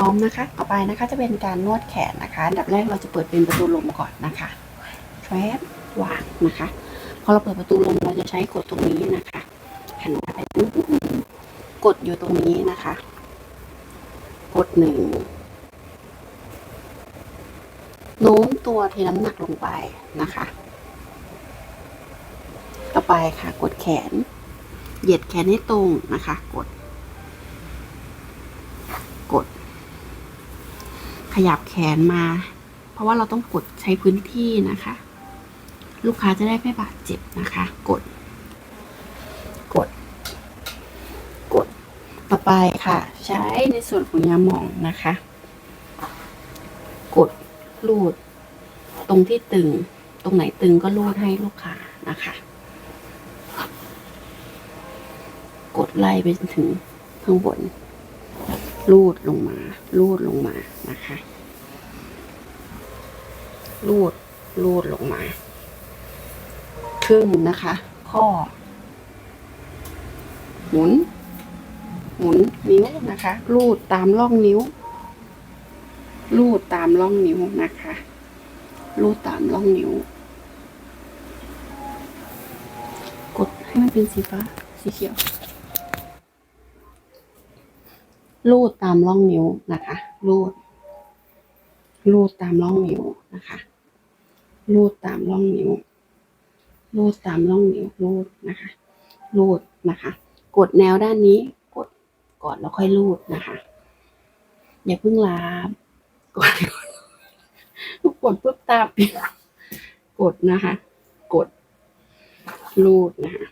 ร้อมนะคะ ต่อไปนะคะจะเป็นการนวดแขนนะคะอันดับแรกเราจะเปิดเป็นประตูลมก่อนนะคะแทรบวางนะคะ พอเราเปิดประตูลมเราจะใช้กดตรงนี้นะคะหันไปกดอยู่ตรงนี้นะคะ กดหนึ่งโน้มตัวเทน้ำหนักลงไปนะคะ ต่อไปค่ะ กดแขน เหยียดแขนให้ตรงนะคะ กด กด ยับแขนมา เพราะว่าเราต้องกดใช้พื้นที่นะคะ ลูกค้าจะได้ไม่บาดเจ็บนะคะ กด กด กดต่อไปค่ะ ใช้ในส่วนของยาหมองนะคะ กดลูด ตรงที่ตึง ตรงไหนตึงก็ลูดให้ลูกค้านะคะ กดไล่ไปจนถึงข้างบนลูดลงมาลูดลงมานะคะ ลูดลูดลงมา ครึ่งนะคะข้อหมุน หมุนนิ้วนะคะลูดตามร่องนิ้วลูดตามร่องนิ้วนะคะลูดตามร่องนิ้ว กดให้มันเป็นสีฟ้า สีเขียวลูดตามร่องนิ้วนะคะลูดลูดตามร่องนิ้วนะคะ ลูดตามร่องนิ้วลูดตามร่องนิ้วลูดนะคะลูดนะคะ กดแนวด้านนี้กดก่อนแล้วค่อยลูดนะคะอย่าเพิ่งลามกดกดปุ๊บตามกดนะคะ กดลูดนะคะ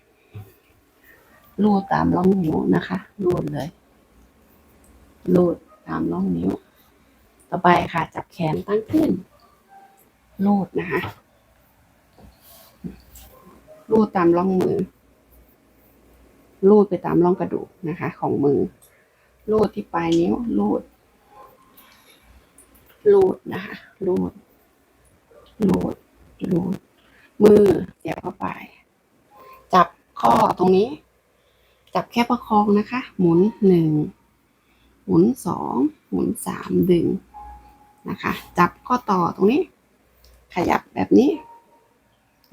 ลูดตามร่องนิ้วนะคะลูดเลยลูดตามร่องนิ้ว ต่อไปค่ะ จับแขนตั้งขึ้น ลูดนะคะลูดตามร่องมือลูดไปตามร่องกระดูกนะคะ ของมือลูดที่ปลายนิ้วลูดลูดนะคะลูดลูดลูด มือเสียบเข้าไป จับข้อตรงนี้ จับแค่ประคองนะคะ หมุนหนึ่ง หมุนสอง หมุนสามดึงนะคะ จับข้อต่อตรงนี้ ขยับแบบนี้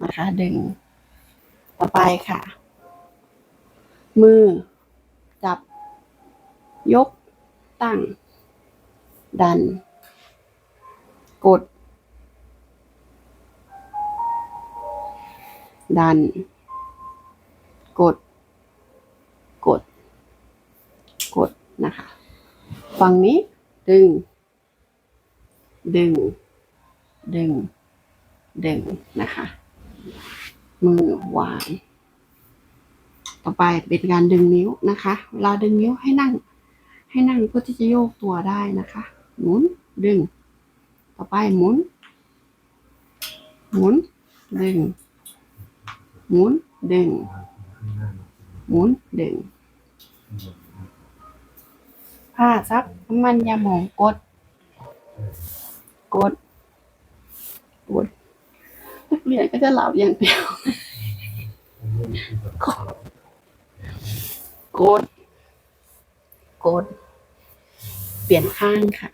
นะคะ ดึง ต่อไปค่ะ มือ จับ ยก ตั้ง ดัน กด ดัน กด กด กดนะคะ ฝั่งนี้ ดึง ดึง ดึง ดึงนะคะ มือวาง ต่อไปเป็นการดึงนิ้วนะคะ เวลาดึงนิ้วให้นั่ง ให้นั่งเพื่อที่จะโยกตัวได้นะคะ หมุนดึง ต่อไปหมุน หมุนดึง หมุนดึง หมุนดึงผ้าซับน้ำมันยาหมองกด กด กด นักเรียนก็จะหลับอย่างเดียวกดกดกดเปลี่ยนข้างค่ะ